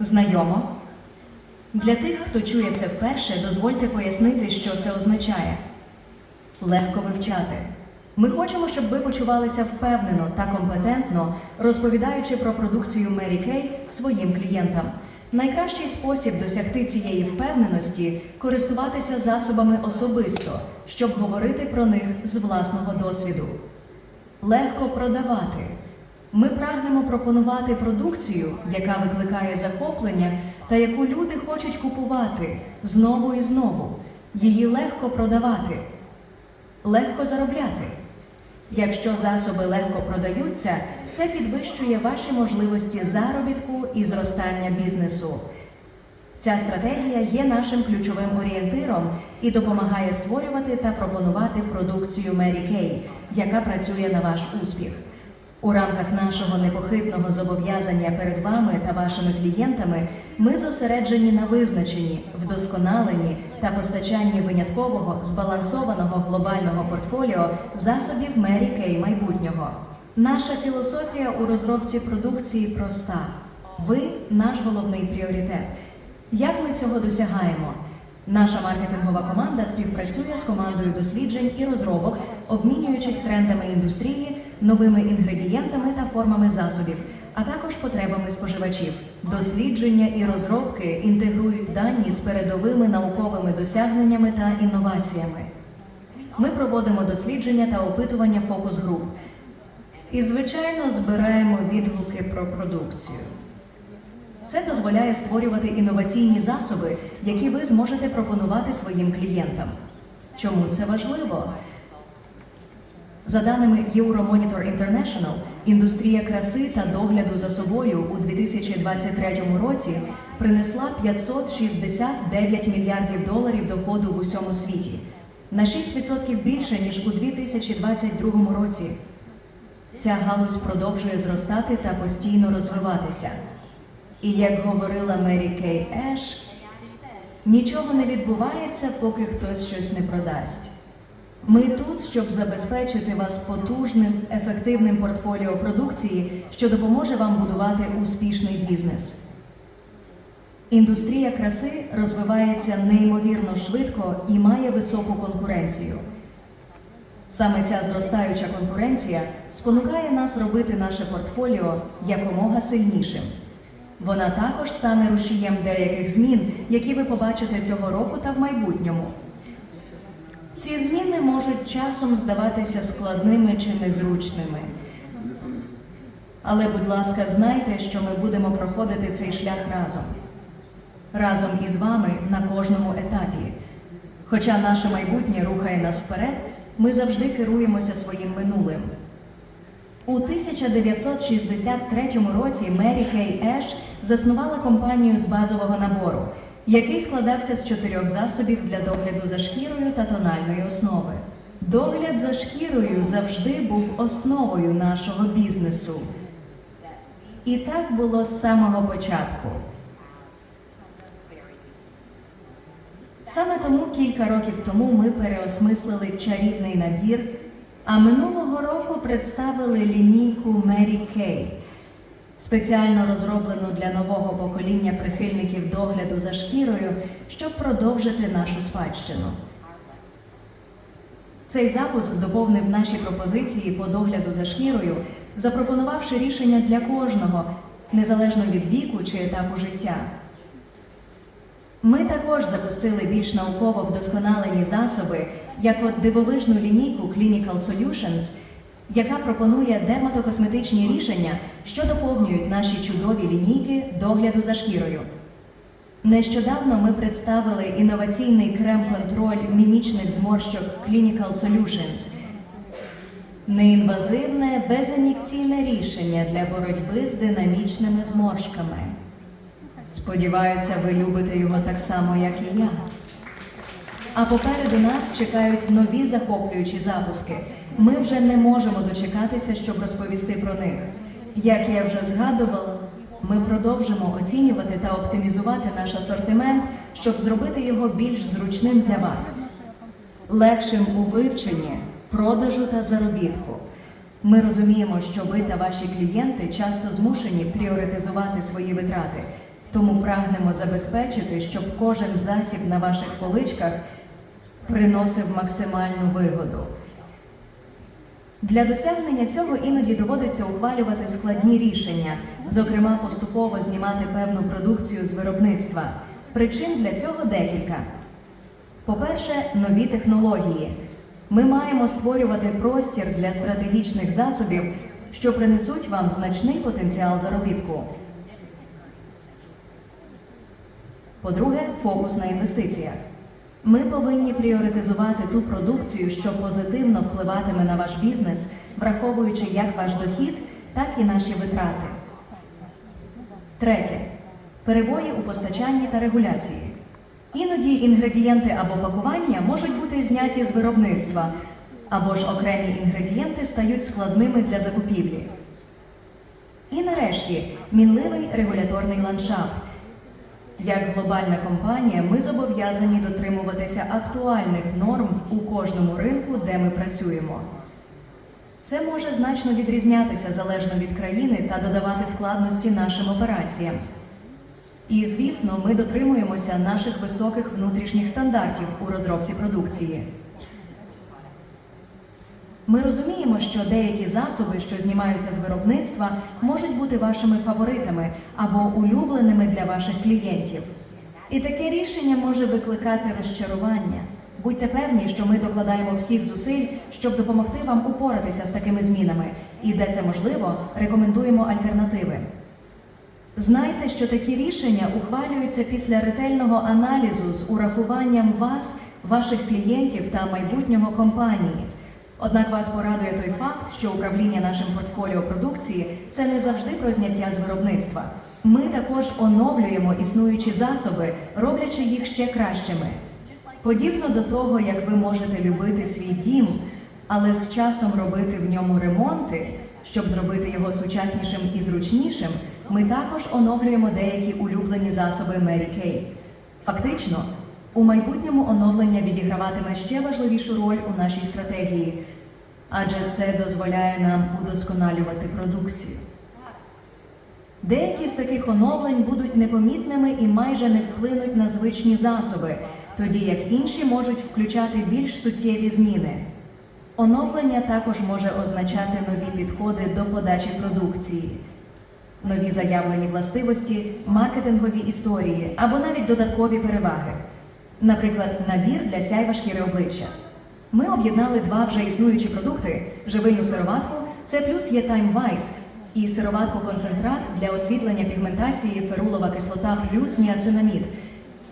Знайомо? Для тих, хто чує це вперше, дозвольте пояснити, що це означає. Легко вивчати. Ми хочемо, щоб ви почувалися впевнено та компетентно, розповідаючи про продукцію Mary Kay своїм клієнтам. Найкращий спосіб досягти цієї впевненості користуватися засобами особисто, щоб говорити про них з власного досвіду. Легко продавати. Ми прагнемо пропонувати продукцію, яка викликає захоплення та яку люди хочуть купувати знову і знову. Її легко продавати, легко заробляти. Якщо засоби легко продаються, це підвищує ваші можливості заробітку і зростання бізнесу. Ця стратегія є нашим ключовим орієнтиром і допомагає створювати та пропонувати продукцію Mary Kay, яка працює на ваш успіх. У рамках нашого непохитного зобов'язання перед вами та вашими клієнтами ми зосереджені на визначенні, вдосконаленні та постачанні виняткового збалансованого глобального портфоліо засобів Mary Kay майбутнього. Наша філософія у розробці продукції проста: ви наш головний пріоритет. Як ми цього досягаємо? Наша маркетингова команда співпрацює з командою досліджень і розробок, обмінюючись трендами індустрії, новими інгредієнтами та формами засобів, а також потребами споживачів. Дослідження і розробки інтегрують дані з передовими науковими досягненнями та інноваціями. Ми проводимо дослідження та опитування фокус груп. І, звичайно, збираємо відгуки про продукцію. Це дозволяє створювати інноваційні засоби, які ви зможете пропонувати своїм клієнтам. Чому це важливо? За даними Euromonitor International, індустрія краси та догляду за собою у 2023 році принесла 569 мільярдів доларів доходу в усьому світі, на 6% більше ніж у 2022 році. Ця галузь продовжує зростати та постійно розвиватися. І як говорила Мері Кей Еш, нічого не відбувається, поки хтось щось не продасть. Ми тут, щоб забезпечити вас потужним, ефективним портфоліо продукції, що допоможе вам будувати успішний бізнес. Індустрія краси розвивається неймовірно швидко і має високу конкуренцію. Саме ця зростаюча конкуренція спонукає нас робити наше портфоліо якомога сильнішим. Вона також стане рушієм деяких змін, які ви побачите цього року та в майбутньому. Ці зміни можуть часом здаватися складними чи незручними. Але, будь ласка, знайте, що ми будемо проходити цей шлях разом. Разом із вами на кожному етапі. Хоча наше майбутнє рухає нас вперед, ми завжди керуємося своїм минулим. У 1963 році Мері Кей Еш заснувала компанію з базового набору, який складався з чотирьох засобів для догляду за шкірою та тональної основи. Догляд за шкірою завжди був основою нашого бізнесу. І так було з самого початку. Саме тому кілька років тому ми переосмислили чарівний набір, а минулого року представили лінійку Mary Kay, спеціально розроблену для нового покоління прихильників догляду за шкірою, щоб продовжити нашу спадщину. Цей запуск доповнив наші пропозиції по догляду за шкірою, запропонувавши рішення для кожного, незалежно від віку чи етапу життя. Ми також запустили більш науково вдосконалені засоби, як от дивовижну лінійку Clinical Solutions, яка пропонує дерматокосметичні рішення, що доповнюють наші чудові лінійки догляду за шкірою. Нещодавно ми представили інноваційний крем-контроль мімічних зморщок Clinical Solutions. Неінвазивне безін'єкційне рішення для боротьби з динамічними зморшками. Сподіваюся, ви любите його так само, як і я. А попереду нас чекають нові захоплюючі запуски. Ми вже не можемо дочекатися, щоб розповісти про них. Як я вже згадувала, ми продовжимо оцінювати та оптимізувати наш асортимент, щоб зробити його більш зручним для вас, легшим у вивченні, продажу та заробітку. Ми розуміємо, що ви та ваші клієнти часто змушені пріоритизувати свої витрати. Тому прагнемо забезпечити, щоб кожен засіб на ваших поличках приносив максимальну вигоду. Для досягнення цього іноді доводиться ухвалювати складні рішення, зокрема поступово знімати певну продукцію з виробництва. Причин для цього декілька. По-перше, нові технології. Ми маємо створювати простір для стратегічних засобів, що принесуть вам значний потенціал заробітку. По-друге, фокус на інвестиціях. Ми повинні пріоритизувати ту продукцію, що позитивно впливатиме на ваш бізнес, враховуючи як ваш дохід, так і наші витрати. Третє. Перебої у постачанні та регуляції. Іноді інгредієнти або пакування можуть бути зняті з виробництва, або ж окремі інгредієнти стають складними для закупівлі. І нарешті мінливий регуляторний ландшафт. Як глобальна компанія, ми зобов'язані дотримуватися актуальних норм у кожному ринку, де ми працюємо. Це може значно відрізнятися залежно від країни та додавати складності нашим операціям. І, звісно, ми дотримуємося наших високих внутрішніх стандартів у розробці продукції. Ми розуміємо, що деякі засоби, що знімаються з виробництва, можуть бути вашими фаворитами або улюбленими для ваших клієнтів. І таке рішення може викликати розчарування. Будьте певні, що ми докладаємо всіх зусиль, щоб допомогти вам упоратися з такими змінами, і де це можливо, рекомендуємо альтернативи. Знайте, що такі рішення ухвалюються після ретельного аналізу з урахуванням вас, ваших клієнтів та майбутнього компанії. Однак вас порадує той факт, що управління нашим портфоліо продукції це не завжди про зняття з виробництва. Ми також оновлюємо існуючі засоби, роблячи їх ще кращими. Подібно до того, як ви можете любити свій дім, але з часом робити в ньому ремонти, щоб зробити його сучаснішим і зручнішим, ми також оновлюємо деякі улюблені засоби Mary Kay. Фактично, у майбутньому оновлення відіграватиме ще важливішу роль у нашій стратегії, адже це дозволяє нам удосконалювати продукцію. Деякі з таких оновлень будуть непомітними і майже не вплинуть на звичні засоби, тоді як інші можуть включати більш суттєві зміни. Оновлення також може означати нові підходи до подачі продукції, нові заявлені властивості, маркетингові історії або навіть додаткові переваги. Наприклад, набір для сяйва шкіри обличчя. Ми об'єднали два вже існуючі продукти: живильну сироватку це плюс є Wise і сироватку концентрат для освітлення пігментації ферулова кислота плюс ніацинамід.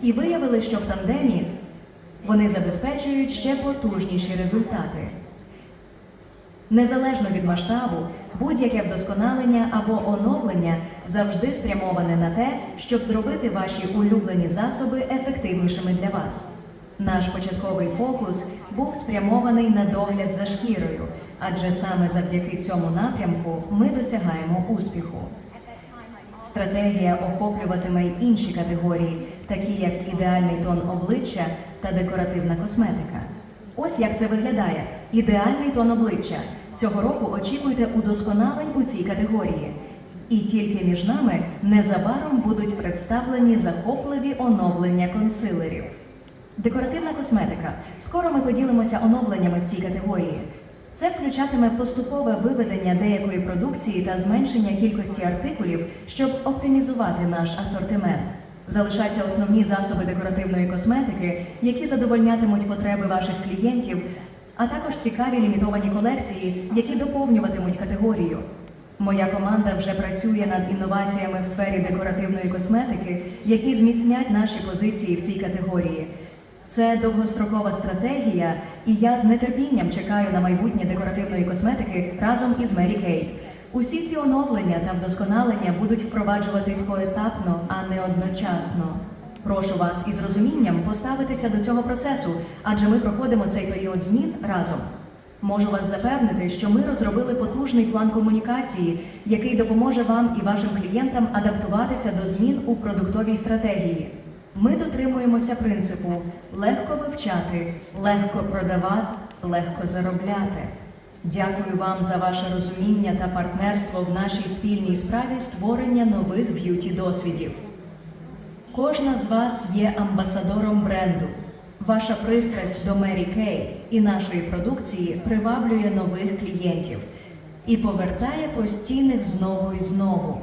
І виявили, що в тандемі вони забезпечують ще потужніші результати. Незалежно від масштабу, будь-яке вдосконалення або оновлення завжди спрямоване на те, щоб зробити ваші улюблені засоби ефективнішими для вас. Наш початковий фокус був спрямований на догляд за шкірою, адже саме завдяки цьому напрямку ми досягаємо успіху. Стратегія охоплюватиме й інші категорії, такі як ідеальний тон обличчя та декоративна косметика. Ось як це виглядає: ідеальний тон обличчя. Цього року очікуйте удосконалень у цій категорії. І тільки між нами незабаром будуть представлені захопливі оновлення консилерів. Декоративна косметика. Скоро ми поділимося оновленнями в цій категорії. Це включатиме поступове виведення деякої продукції та зменшення кількості артикулів, щоб оптимізувати наш асортимент. Залишаться основні засоби декоративної косметики, які задовольнятимуть потреби ваших клієнтів, а також цікаві лімітовані колекції, які доповнюватимуть категорію. Моя команда вже працює над інноваціями в сфері декоративної косметики, які зміцнять наші позиції в цій категорії. Це довгострокова стратегія, і я з нетерпінням чекаю на майбутнє декоративної косметики разом із Mary Kay. Усі ці оновлення та вдосконалення будуть впроваджуватись поетапно, а не одночасно. Прошу вас із розумінням поставитися до цього процесу, адже ми проходимо цей період змін разом. Можу вас запевнити, що ми розробили потужний план комунікації, який допоможе вам і вашим клієнтам адаптуватися до змін у продуктовій стратегії. Ми дотримуємося принципу легко вивчати, легко продавати, легко заробляти. Дякую вам за ваше розуміння та партнерство в нашій спільній справі створення нових б'юті досвідів. Кожна з вас є амбасадором бренду. Ваша пристрасть до Мері Кей і нашої продукції приваблює нових клієнтів і повертає постійних знову і знову.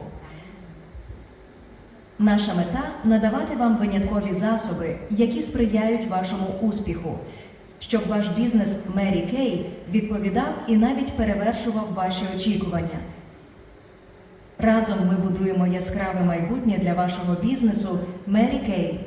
Наша мета надавати вам виняткові засоби, які сприяють вашому успіху, щоб ваш бізнес Мері Кей відповідав і навіть перевершував ваші очікування. Разом ми будуємо яскраве майбутнє для вашого бізнесу Мері Кей.